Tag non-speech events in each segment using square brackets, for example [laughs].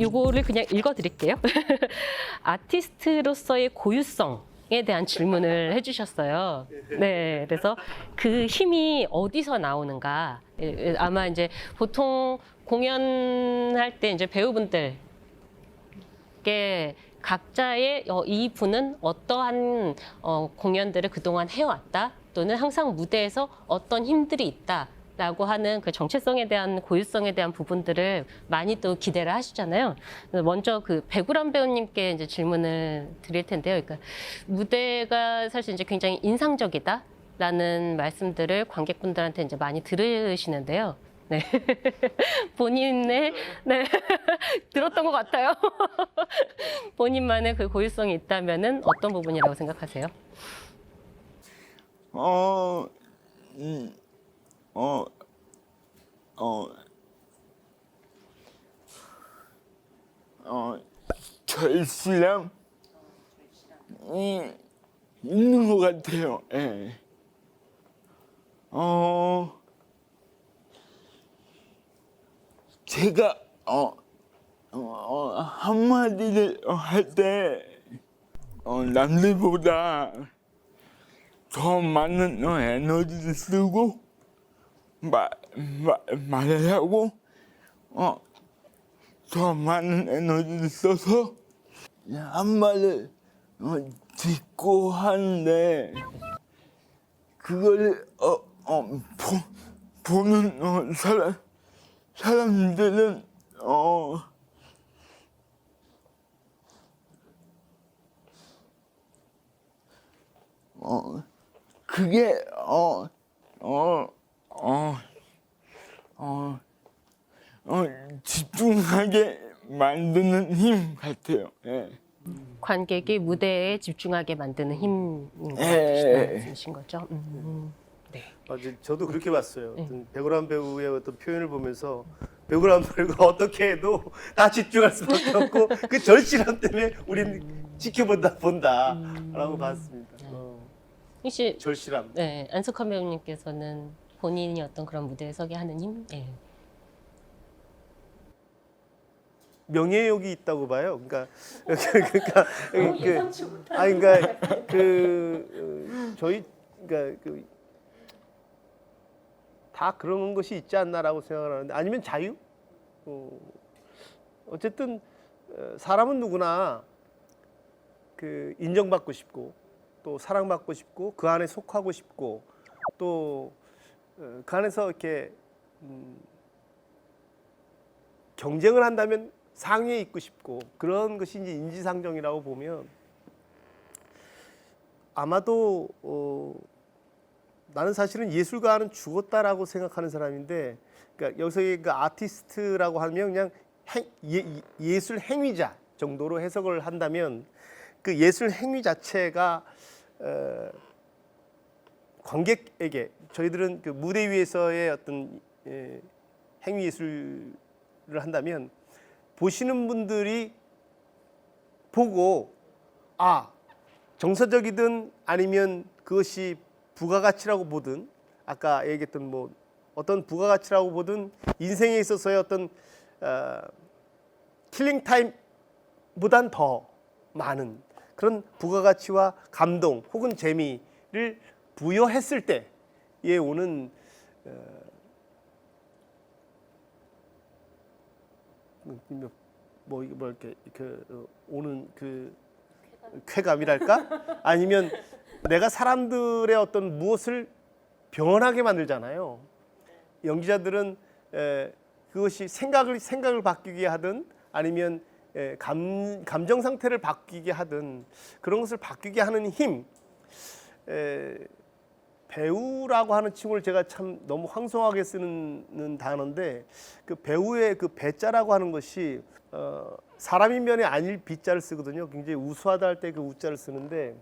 요거를 그냥 읽어드릴게요. [laughs] 아티스트로서의 고유성 에 대한 질문을 해주셨어요. 네, 그래서 그 힘이 어디서 나오는가? 예, 예, 아마 이제 보통 공연할 때 이제 배우분들 게 각자의 어, 이 분은 어떠한 어, 공연들을 그동안 해왔다 또는 항상 무대에서 어떤 힘들이 있다 라고 하는 그 정체성에 대한 고유성에 대한 부분들을 많이 또 기대를 하시잖아요. 먼저 그 배구람 배우님께 이제 질문을 드릴 텐데요. 그러니까 무대가 사실 이제 굉장히 인상적이다 라는 말씀들을 관객분들한테 이제 많이 들으시는데요. 네. [laughs] 본인의 네 [laughs] 들었던 것 같아요. [laughs] 본인만의 그 고유성이 있다면은 어떤 부분이라고 생각하세요? 어, 음, 어, 어, 어, 절실함? 이 있는 것 같아요. 예. 어, 제가, 어, 어, 어, 한마디를 할 때, 어, 남들보다 더 많은 어, 에너지를 쓰고 마, 마, 말을 하고 어, 더 많은 에너지를 써서 한 말을 어, 듣고 하는데 그걸 어, 어, 보, 보는 어, 사람, 사람들은 어, 어, 그게 어, 어, 어, 어, 어, 집중하게 만드는 힘 같아요. 예. 관객이 무대에 집중하게 만드는 힘인 예. 말씀이신 거죠? 음, 네. 아, 저- 저도 그렇게 봤어요. 어떤 배우란 배우의 어떤 표현을 보면서 배우란 배우가 [laughs] 어떻게 해도 다 집중할 수밖에 없고 그 절실함 때문에 우린 지켜본다 본다라고 봤습니다. 어, 혹시 절실함. 네, 안석환 배우님께서는 본인이 어떤 그런 무대에 서게 하는 힘? 네. 명예욕이 있다고 봐요. 그러니까 [laughs] 그러니까 그 아니 그러니까 그 어, 저희 그러니까 그 다 그런 것이 있지 않나라고 생각을 하는데 아니면 자유? 어, 어쨌든 어, 사람은 누구나 그 인정받고 싶고 또 사랑받고 싶고 그 안에 속하고 싶고 또 그 안에서 이렇게 음, 경쟁을 한다면 상위에 있고 싶고 그런 것이 이제 인지상정이라고 보면 아마도 어, 나는 사실은 예술가는 죽었다라고 생각하는 사람인데 그러니까 여기서의 그 아티스트라고 하면 그냥 행, 예, 예술 행위자 정도로 해석을 한다면 그 예술 행위 자체가 어, 관객에게 저희들은 그 무대 위에서의 어떤 예, 행위 예술을 한다면 보시는 분들이 보고 아 정서적이든 아니면 그것이 부가가치라고 보든 아까 얘기했던 뭐 어떤 부가가치라고 보든 인생에 있어서의 어떤 어, 킬링 타임보단 더 많은 그런 부가가치와 감동 혹은 재미를 부여했을 때에 오는 뭐, 뭐 이게 뭐 이렇게 그 어, 오는 그 쾌감이랄까 아니면 내가 사람들의 어떤 무엇을 변하게 만들잖아요. 연기자들은 에, 그것이 생각을 생각을 바뀌게 하든 아니면 에, 감 감정 상태를 바뀌게 하든 그런 것을 바뀌게 하는 힘. 에, 배우라고 하는 칭호를 제가 참 너무 황송하게 쓰는 단어인데 그 배우의 그 배자라고 하는 것이 어, 사람인 면에 아닐 비자를 쓰거든요. 굉장히 우수하다 할 때 그 우자를 쓰는데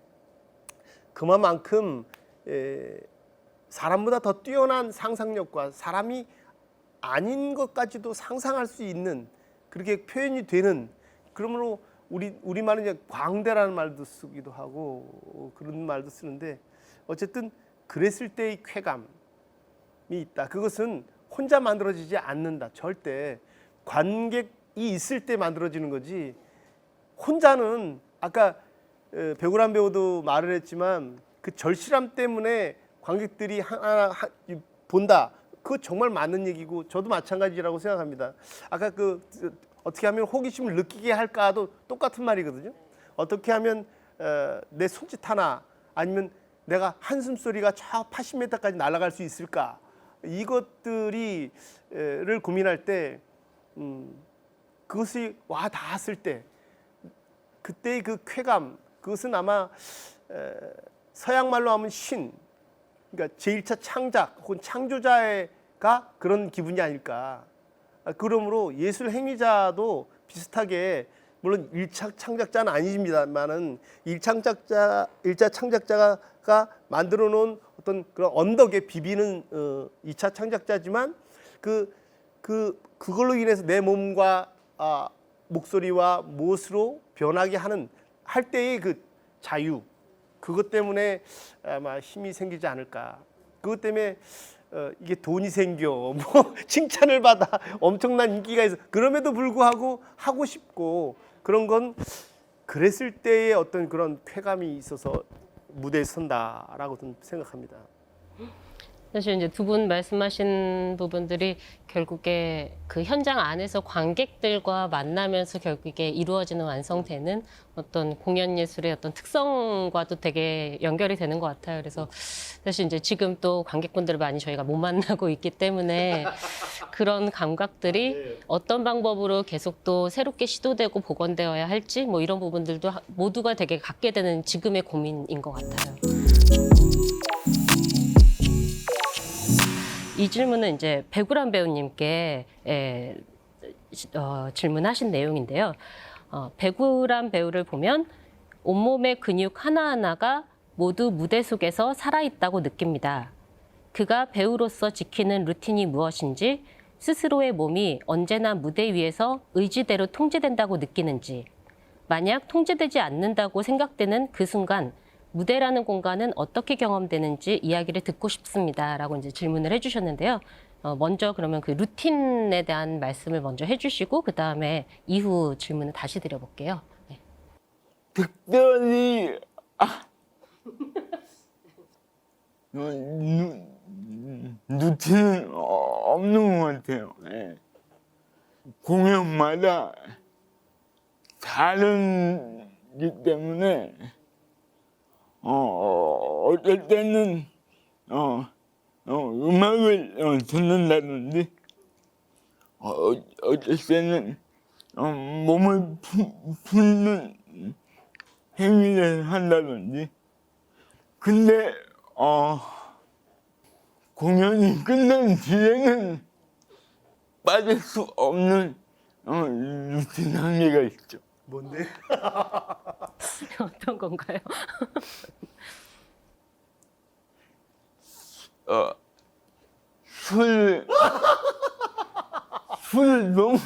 그만큼 에, 사람보다 더 뛰어난 상상력과 사람이 아닌 것까지도 상상할 수 있는 그렇게 표현이 되는 그러므로 우리 우리 말은 이제 광대라는 말도 쓰기도 하고 어, 그런 말도 쓰는데 어쨌든 그랬을 때의 쾌감이 있다. 그것은 혼자 만들어지지 않는다. 절대 관객이 있을 때 만들어지는 거지 혼자는 아까 에, 배구란 배우도 말을 했지만 그 절실함 때문에 관객들이 하나 본다. 그거 정말 맞는 얘기고 저도 마찬가지라고 생각합니다. 아까 그 어떻게 하면 호기심을 느끼게 할까도 똑같은 말이거든요. 어떻게 하면 어, 내 손짓 하나 아니면 내가 한숨 소리가 저 80m까지 날아갈 수 있을까? 이것들이 를 고민할 때 음, 그것이 와 닿았을 때 그때의 그 쾌감 그것은 아마 에, 서양 말로 하면 신 그러니까 제1차 창작 혹은 창조자가 그런 기분이 아닐까. 아, 그러므로 예술 행위자도 비슷하게 물론 1차 창작자는 아니십니다만은 1창작자 1차 창작자가 만들어 놓은 어떤 그런 언덕에 비비는 어, 2차 창작자지만 그, 그 그걸로 인해서 내 몸과 아, 목소리와 무엇으로 변하게 하는 할 때의 그 자유 그것 때문에 아마 힘이 생기지 않을까. 그것 때문에 어, 이게 돈이 생겨, [laughs] 뭐 칭찬을 받아, 엄청난 인기가 있어. 그럼에도 불구하고 하고 싶고 그런 건 그랬을 때의 어떤 그런 쾌감이 있어서 무대에 선다라고 생각합니다. 사실 이제 두 분 말씀하신 부분들이 결국에 그 현장 안에서 관객들과 만나면서 결국에 이루어지는 완성되는 어떤 공연 예술의 어떤 특성과도 되게 연결이 되는 것 같아요. 그래서 사실 이제 지금 또 관객분들을 많이 저희가 못 만나고 있기 때문에 그런 감각들이 어떤 방법으로 계속 또 새롭게 시도되고 복원되어야 할지 뭐 이런 부분들도 하- 모두가 되게 갖게 되는 지금의 고민인 것 같아요. 이 질문은 이제 배구란 배우님께 에, 시- 어, 질문하신 내용인데요. 어, 배구란 배우를 보면 온몸의 근육 하나하나가 모두 무대 속에서 살아있다고 느낍니다. 그가 배우로서 지키는 루틴이 무엇인지 스스로의 몸이 언제나 무대 위에서 의지대로 통제된다고 느끼는지 만약 통제되지 않는다고 생각되는 그 순간 무대라는 공간은 어떻게 경험되는지 이야기를 듣고 싶습니다라고 이제 질문을 해주셨는데요. 어, 먼저 그러면 그 루틴에 대한 말씀을 먼저 해주시고 그 다음에 이후 질문을 다시 드려볼게요. 네. 특별히 아 어, 누, 루틴은 없는 것 같아요. 예. 공연마다 다른기 때문에 어, 어떨 때는 어, 어, 음악을 어, 듣는다든지 어, 어떨 때는 어, 몸을 푸, 푸는 행위를 한다든지 근데 어 공연이 끝난 뒤에는 빠질 수 없는 어, 루틴 한계가 있죠. 뭔데? [laughs] 어떤 건가요? [laughs] 어, 술, 술을 너무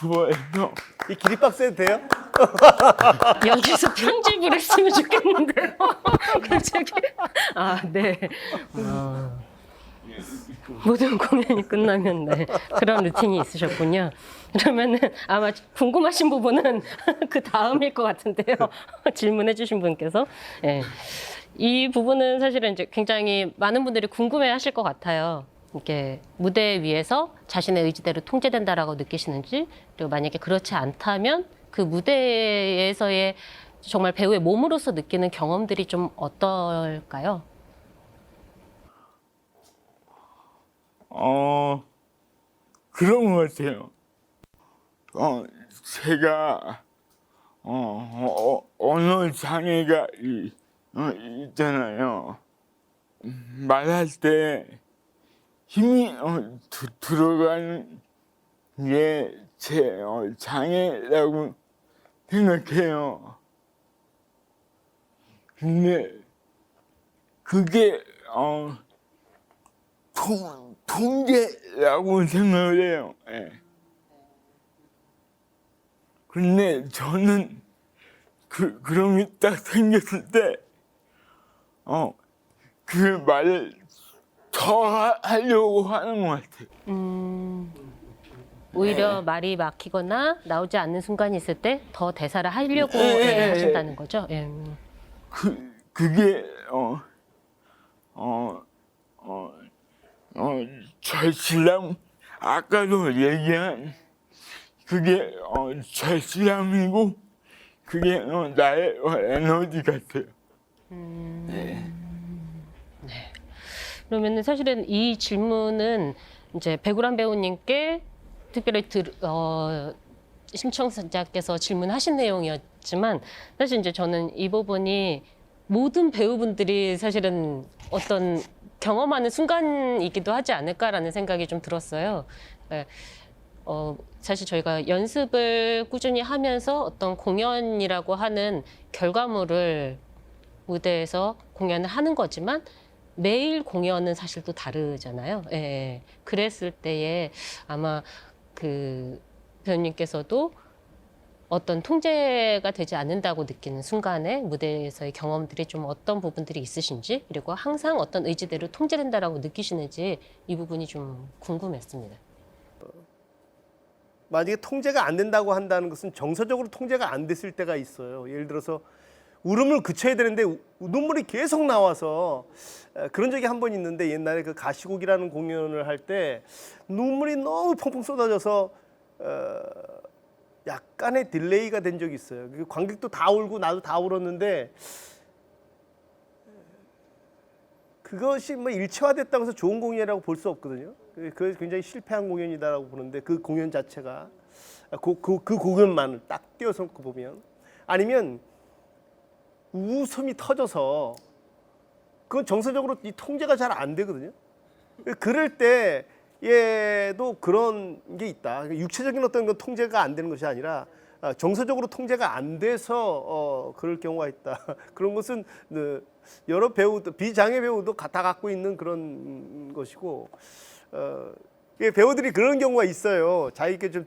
좋아해서 이 기립박스 해도 돼요? [laughs] 여기서 편집을 했으면 좋겠는데요. 갑자기. 아, 네. 어. 모든 공연이 끝나면 네. 그런 루틴이 있으셨군요. 그러면은 아마 궁금하신 부분은 [laughs] 그 다음일 것 같은데요. [laughs] 질문해 주신 분께서. 예. 이 부분은 사실은 이제 굉장히 많은 분들이 궁금해 하실 것 같아요. 이렇게 무대 위에서 자신의 의지대로 통제된다라고 느끼시는지, 그리고 만약에 그렇지 않다면 그 무대에서의 정말 배우의 몸으로서 느끼는 경험들이 좀 어떨까요? 어 그런 것 같아요. 어 제가 어, 어 언어 장애가 이, 어, 있잖아요. 음, 말할 때 힘이 어, 드, 들어가는 게 제 어, 장애라고 생각해요. 근데 그게 어 통, 통제라고 생각을 해요. 예. 근데 저는 그, 그런 게 딱 생겼을 때, 어, 그 말을 더 하- 하려고 하는 것 같아요. 음, 오히려 말이 막히거나 나오지 않는 순간이 있을 때 더 대사를 하려고 예, 예, 예, 예. 하신다는 거죠. 예. 그 그게 어, 어 어 어어 절실함 아까도 얘기한 그게 어 절실함이고 그게 어, 나의 어, 에너지 같아요. 네. 그러면은 사실은 이 질문은 이제 배구란 배우님께 특별히 들, 어, 신청자께서 질문하신 내용이었지만 사실 이제 저는 이 부분이 모든 배우분들이 사실은 어떤 경험하는 순간이기도 하지 않을까라는 생각이 좀 들었어요. 네. 어, 사실 저희가 연습을 꾸준히 하면서 어떤 공연이라고 하는 결과물을 무대에서 공연을 하는 거지만 매일 공연은 사실 또 다르잖아요. 예, 예. 그랬을 때에 아마 그 배우님께서도 어떤 통제가 되지 않는다고 느끼는 순간에 무대에서의 경험들이 좀 어떤 부분들이 있으신지 그리고 항상 어떤 의지대로 통제된다라고 느끼시는지 이 부분이 좀 궁금했습니다. 만약에 통제가 안 된다고 한다는 것은 정서적으로 통제가 안 됐을 때가 있어요. 예를 들어서 울음을 그쳐야 되는데 우- 눈물이 계속 나와서 에, 그런 적이 한 번 있는데 옛날에 그 가시곡이라는 공연을 할 때 눈물이 너무 펑펑 쏟아져서 어, 약간의 딜레이가 된 적이 있어요. 그 관객도 다 울고 나도 다 울었는데 그것이 뭐 일체화됐다고 해서 좋은 공연이라고 볼 수 없거든요. 그- 굉장히 실패한 공연이다라고 보는데 그 공연 자체가 그, 그, 그 공연만을 딱 띄어서 보면 아니면 웃음이 터져서 그건 정서적으로 이 통제가 잘 안 되거든요. 그럴 때 얘도 그런 게 있다. 육체적인 어떤 건 통제가 안 되는 것이 아니라 아, 정서적으로 통제가 안 돼서 어, 그럴 경우가 있다. [laughs] 그런 것은 그 여러 배우도 비장애 배우도 가- 다 갖고 있는 그런 것이고 어, 배우들이 그런 경우가 있어요. 자기께 좀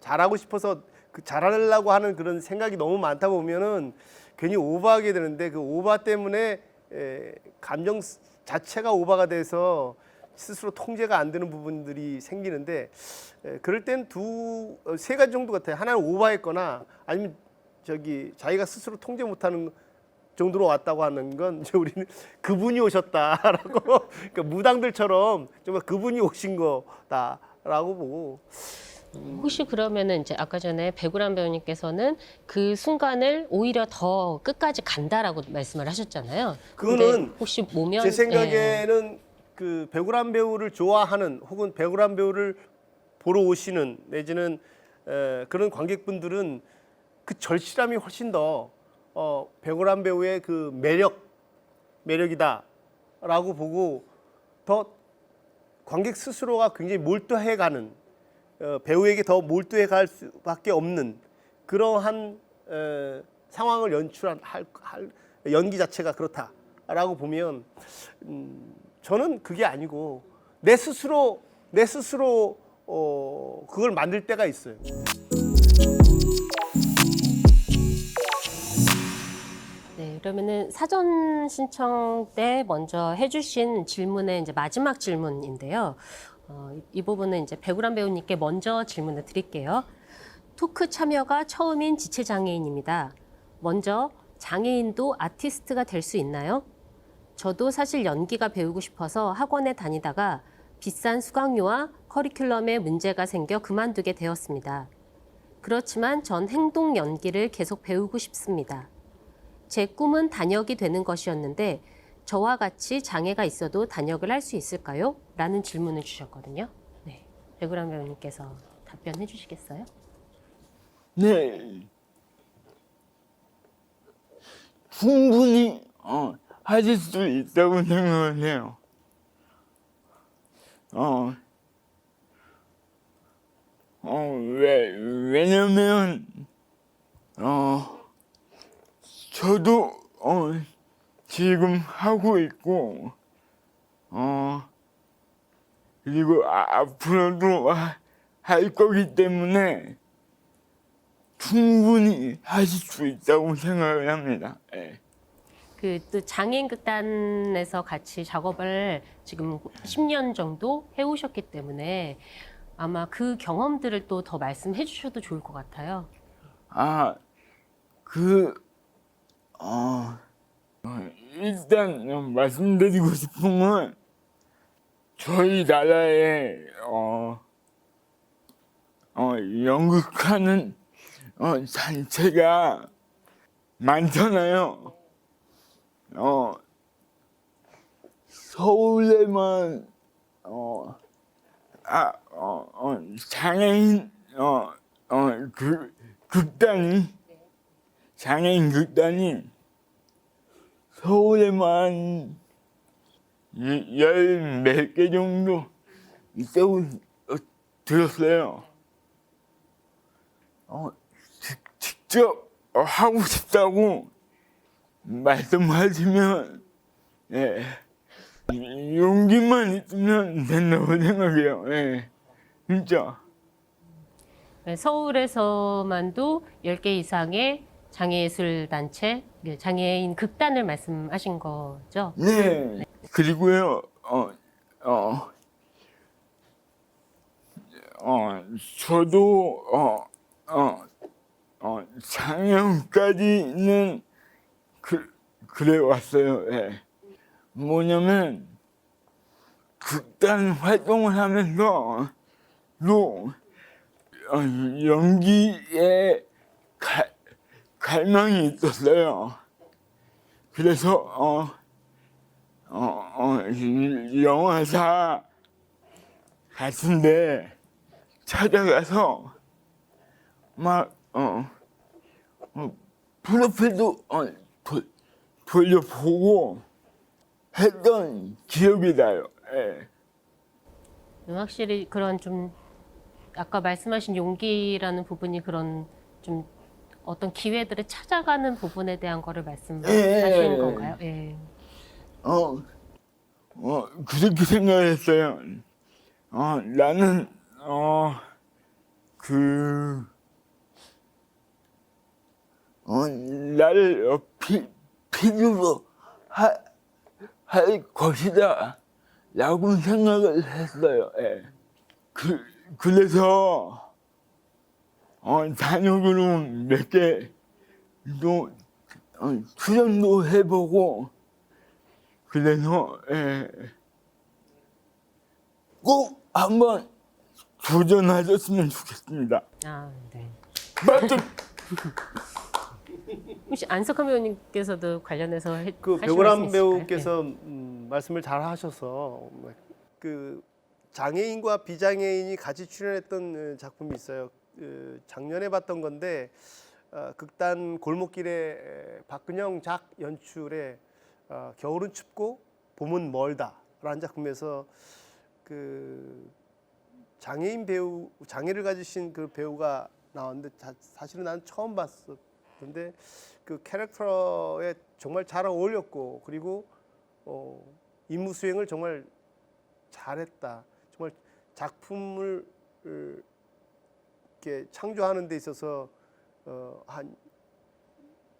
잘하고 싶어서 그 잘하려고 하는 그런 생각이 너무 많다 보면은 괜히 오버하게 되는데 그 오버 때문에 에, 감정 스- 자체가 오버가 돼서 스스로 통제가 안 되는 부분들이 생기는데 에, 그럴 땐 두 세 가지 정도 같아요. 하나는 오버했거나 아니면 저기 자기가 스스로 통제 못하는 정도로 왔다고 하는 건 이제 우리는 [laughs] 그분이 오셨다라고 그러니까 무당들처럼 정말 그분이 오신 거다라고 보고 혹시 그러면은 이제 아까 전에 배구란 배우님께서는 그 순간을 오히려 더 끝까지 간다라고 말씀을 하셨잖아요. 근데 그거는 혹시 모면 제 예. 생각에는 그 배구란 배우를 좋아하는 혹은 배구란 배우를 보러 오시는 내지는 에, 그런 관객분들은 그 절실함이 훨씬 더 어, 배구란 배우의 그 매력 매력이다라고 보고 더 관객 스스로가 굉장히 몰두해가는 어, 배우에게 더 몰두해갈 수밖에 없는 그러한 에, 상황을 연출한 할, 할 연기 자체가 그렇다라고 보면 음, 저는 그게 아니고 내 스스로 내 스스로 어, 그걸 만들 때가 있어요. 네, 그러면은 사전 신청 때 먼저 해주신 질문의 이제 마지막 질문인데요. 어, 이 부분은 이제 배구란 배우님께 먼저 질문을 드릴게요. 토크 참여가 처음인 지체 장애인입니다. 먼저 장애인도 아티스트가 될 수 있나요? 저도 사실 연기가 배우고 싶어서 학원에 다니다가 비싼 수강료와 커리큘럼에 문제가 생겨 그만두게 되었습니다. 그렇지만 전 행동 연기를 계속 배우고 싶습니다. 제 꿈은 단역이 되는 것이었는데 저와 같이 장애가 있어도 단역을 할 수 있을까요? 라는 질문을 주셨거든요. 네. 배구람 배우님께서 답변해 주시겠어요? 네. 충분히 어, 하실 수 있다고 생각을 해요. 어, 어, 왜, 왜냐면, 어, 저도, 어, 지금 하고 있고, 어, 그리고 아, 앞으로도 하- 할 거기 때문에, 충분히 하실 수 있다고 생각을 합니다. 예. 그또 장애인 극단에서 같이 작업을 지금 10년 정도 해오셨기 때문에 아마 그 경험들을 또 더 말씀해 주셔도 좋을 것 같아요. 아, 그, 어, 어, 일단 말씀드리고 싶은 건 저희 나라에, 어, 어, 연극하는 어, 단체가 많잖아요. 어, 서울에만, 어, 아, 어, 어, 장애인, 어, 어, 그, 극단이, 장애인 극단이 서울에만 열몇 개 정도 있다고 어, 들었어요. 어, 직- 직접 어, 하고 싶다고 말씀하시면, 예, 용기만 있으면 된다고 생각해요. 예, 진짜. 네, 서울에서만도 10개 이상의 장애예술단체, 그 장애인 극단을 말씀하신 거죠? 네. 그리고요, 어, 어, 어, 저도, 어, 어, 어, 작년까지는 그, 그래 왔어요. 예. 뭐냐면, 극단 활동을 하면서, 또, 어, 연기에 갈, 갈망이 있었어요. 그래서, 어, 어, 어, 이- 영화사 같은데 찾아가서 막, 어, 어 프로필도 어, 돌, 돌려보고 했던 기억이 나요. 예. 확실히 그런 좀 아까 말씀하신 용기라는 부분이 그런 좀 어떤 기회들을 찾아가는 부분에 대한 거를 말씀하신 예. 건가요? 예. 어, 어, 그렇게 생각했어요. 어, 나는, 어, 그, 어, 나를 어, 피, 필요로 하, 할 것이다. 라고 생각을 했어요. 예. 그, 그래서, 어, 단역으로 몇 개, 또, 어, 출연도 해보고, 그래서 예. 꼭 한번 도전하셨으면 좋겠습니다. 아, 네. 맞죠? [laughs] 혹시 안석환 배우님께서도 관련해서 해, 그 배우람? 배우께서 음, 말씀을 잘 하셔서 그 장애인과 비장애인이 같이 출연했던 어, 작품이 있어요. 그 작년에 봤던 건데 어, 극단 골목길에 에, 박근영 작 연출의 어, 겨울은 춥고 봄은 멀다라는 작품에서 그 장애인 배우 장애를 가지신 그 배우가 나왔는데 자- 사실은 난 처음 봤었 는데 그 캐릭터에 정말 잘 어울렸고 그리고 어, 임무 수행을 정말 잘했다. 정말 작품을 을, 이렇게 창조하는 데 있어서 어, 한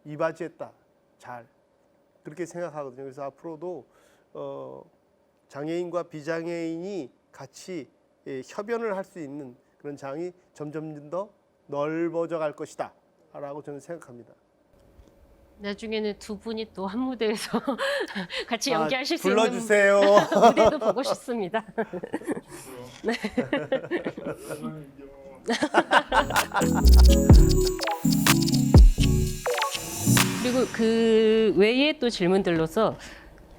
이바지했다. 잘 그렇게 생각하거든요. 그래서 앞으로도 어, 장애인과 비장애인이 같이 예, 협연을 할 수 있는 그런 장이 점점 더 넓어져 갈 것이다 라고 저는 생각합니다. 나중에는 두 분이 또 한 무대에서 [laughs] 같이 아, 연기하실 수 불러주세요. 있는 [laughs] 무대도 보고 싶습니다. [laughs] 그리고 그 외에 또 질문들로서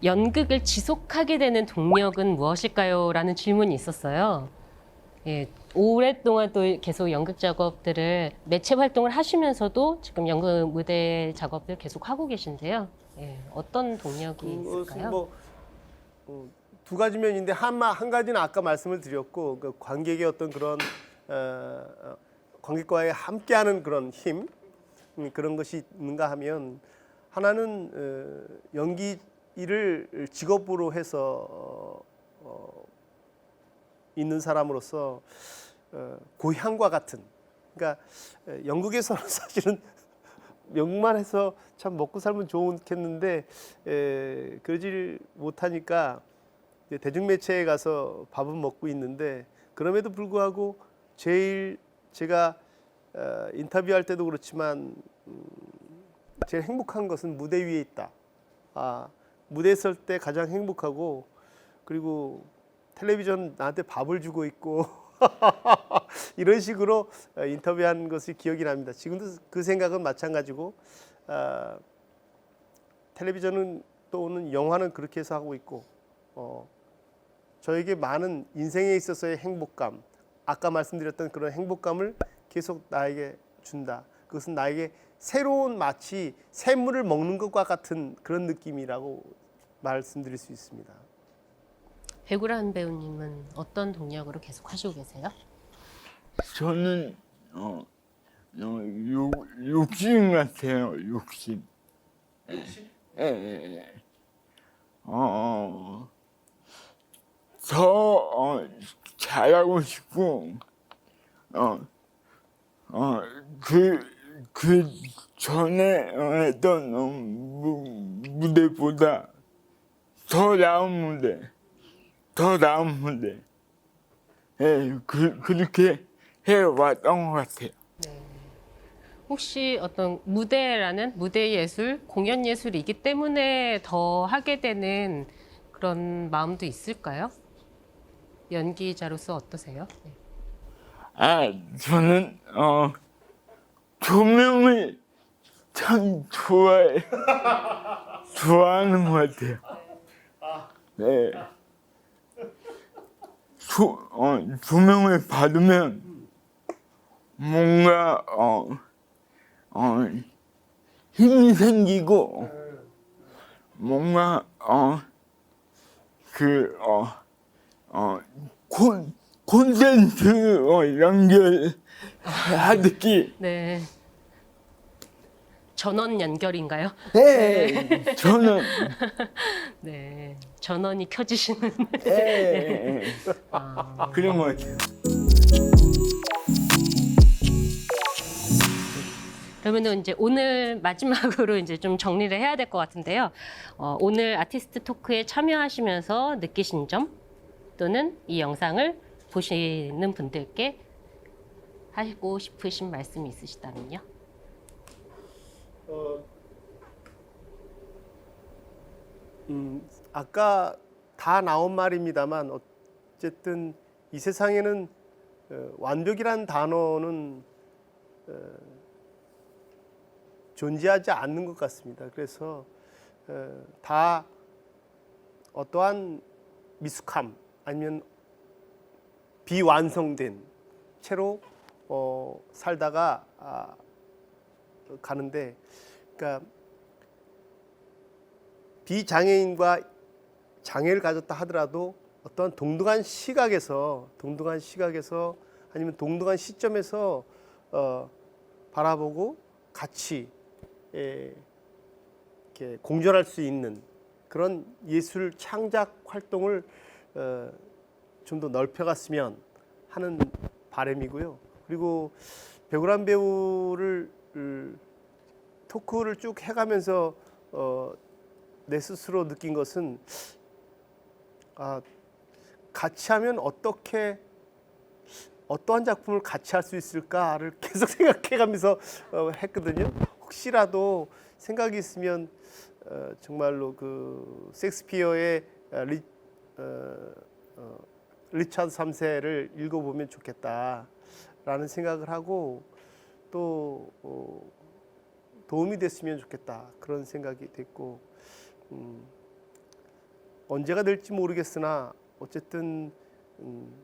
연극을 지속하게 되는 동력은 무엇일까요? 라는 질문이 있었어요. 예, 오랫동안 또 계속 연극 작업들을 매체 활동을 하시면서도 지금 연극 무대 작업들 계속 하고 계신데요. 예, 어떤 동력이 있을까요? 뭐, 어, 두 가지 면인데 한, 마- 한 가지는 아까 말씀을 드렸고 그 관객의 어떤 그런 어, 어, 관객과의 함께하는 그런 힘 음, 그런 것이 있는가 하면 하나는 어, 연기 일을 직업으로 해서 어, 어, 있는 사람으로서 어, 고향과 같은 그러니까 에, 연극에서는 [laughs] 사실은 연극만 해서 참 먹고 살면 좋겠는데 에, 그러질 못하니까 이제 대중매체에 가서 밥은 먹고 있는데 그럼에도 불구하고 제일 제가 어, 인터뷰할 때도 그렇지만 음, 제일 행복한 것은 무대 위에 있다. 아, 무대에 설 때 가장 행복하고 그리고 텔레비전 나한테 밥을 주고 있고 [laughs] [laughs] 이런 식으로 어, 인터뷰한 것이 기억이 납니다. 지금도 그 생각은 마찬가지고 아, 텔레비전은 또는 영화는 그렇게 해서 하고 있고 어, 저에게 많은 인생에 있어서의 행복감 아까 말씀드렸던 그런 행복감을 계속 나에게 준다. 그것은 나에게 새로운 마치 샘물을 먹는 것과 같은 그런 느낌이라고 말씀드릴 수 있습니다. 배구란 배우님은 어떤 동력으로 계속 하시고 계세요? 저는 어, 어 욕, 욕심 같아요. 욕심. 욕심? 예, 예, 예. 어, 더 어, 잘하고 싶고, 어, 어, 그, 그 전에 어, 했던 어, 무, 무대보다 더 나은 무대, 더 나은 무대. 예, 그, 그렇게 해왔던 것 같아요. 혹시 어떤 무대라는 무대 예술, 공연 예술이기 때문에 더 하게 되는 그런 마음도 있을까요? 연기자로서 어떠세요? 네. 아, 저는, 어, 조명을 참 좋아해. [laughs] 좋아하는 것 같아요. 네. 조, 어, 조명을 받으면 뭔가, 어, 어, 힘이 생기고, 뭔가, 어, 그, 어, 어, 콘, 콘센트 어, 연결하듯이 네. 전원 연결인가요? 네, 저는 네. [laughs] 전원이 켜지시는. [laughs] 네, 아, 그런 것 같아요. 그러면은 이제 오늘 마지막으로 이제 좀 정리를 해야 될 것 같은데요. 어, 오늘 아티스트 토크에 참여하시면서 느끼신 점 또는 이 영상을 보시는 분들께 하시고 싶으신 말씀이 있으시다면요. 어, 음, 아까 다 나온 말입니다만 어쨌든 이 세상에는 어, 완벽이란 단어는 어, 존재하지 않는 것 같습니다. 그래서 어, 다 어떠한 미숙함 아니면 비완성된 채로 어, 살다가 아, 가는데 그러니까 비장애인과 장애를 가졌다 하더라도 어떤 동등한 시각에서 동등한 시각에서 아니면 동등한 시점에서 어, 바라보고 같이 에, 이렇게 공존할 수 있는 그런 예술 창작 활동을 어, 좀 더 넓혀갔으면 하는 바람이고요. 그리고 배우란 배우를 을, 토크를 쭉 해가면서 어, 내 스스로 느낀 것은 아, 같이 하면 어떻게 어떠한 작품을 같이 할 수 있을까를 [laughs] 계속 생각해가면서 어, 했거든요. 혹시라도 생각이 있으면 어, 정말로 그 섹스피어의 어, 리, 어, 어, 리차드 3세를 읽어보면 좋겠다라는 생각을 하고 또 어, 도움이 됐으면 좋겠다 그런 생각이 됐고 음, 언제가 될지 모르겠으나 어쨌든 음,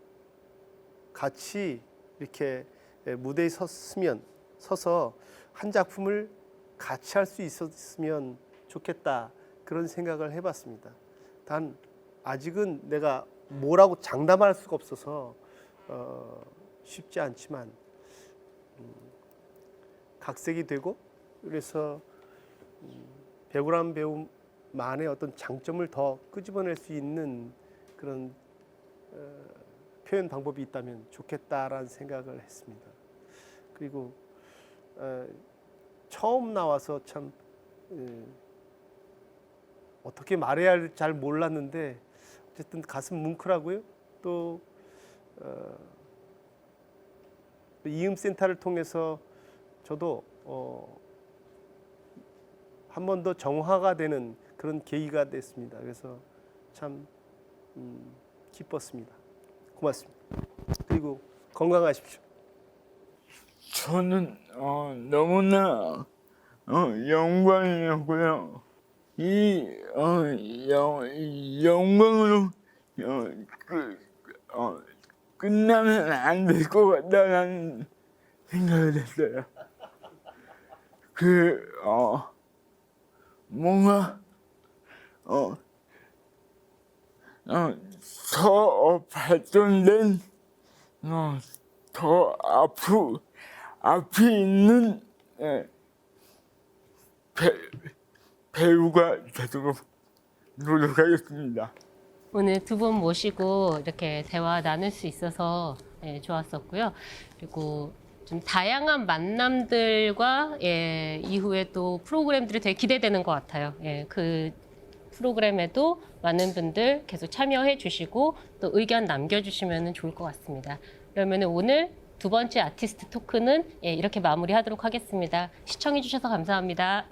같이 이렇게 무대에 섰으면 서서 한 작품을 같이 할 수 있었으면 좋겠다 그런 생각을 해봤습니다. 단 아직은 내가 뭐라고 장담할 수가 없어서 어, 쉽지 않지만 음, 각색이 되고 그래서 음, 배우란 배우 만의 어떤 장점을 더 끄집어낼 수 있는 그런 어, 표현 방법이 있다면 좋겠다라는 생각을 했습니다. 그리고 어, 처음 나와서 참 에, 어떻게 말해야 할지 잘 몰랐는데 어쨌든 가슴 뭉클하고요. 또 어, 이음 센터를 통해서 저도 어, 한 번 더 정화가 되는 그런 계기가 됐습니다. 그래서 참 음, 기뻤습니다. 고맙습니다. 그리고 건강하십시오. 저는 어, 너무나 어, 영광이었고요. 이 어, 영, 이 영광으로 어, 그, 어, 끝나면 안 될 것 같다는 생각을 했어요. 그, 어, 뭔가, 어, 어, 더 발전된, 어, 더 앞으로, 앞에 있는 예, 배, 배우가 되도록 노력하겠습니다. 오늘 두 분 모시고 이렇게 대화 나눌 수 있어서 예, 좋았었고요. 그리고 좀 다양한 만남들과 예, 이후에 또 프로그램들이 되게 기대되는 것 같아요. 예, 그 프로그램에도 많은 분들 계속 참여해 주시고 또 의견 남겨주시면 좋을 것 같습니다. 그러면 오늘 두 번째 아티스트 토크는 예, 이렇게 마무리하도록 하겠습니다. 시청해 주셔서 감사합니다.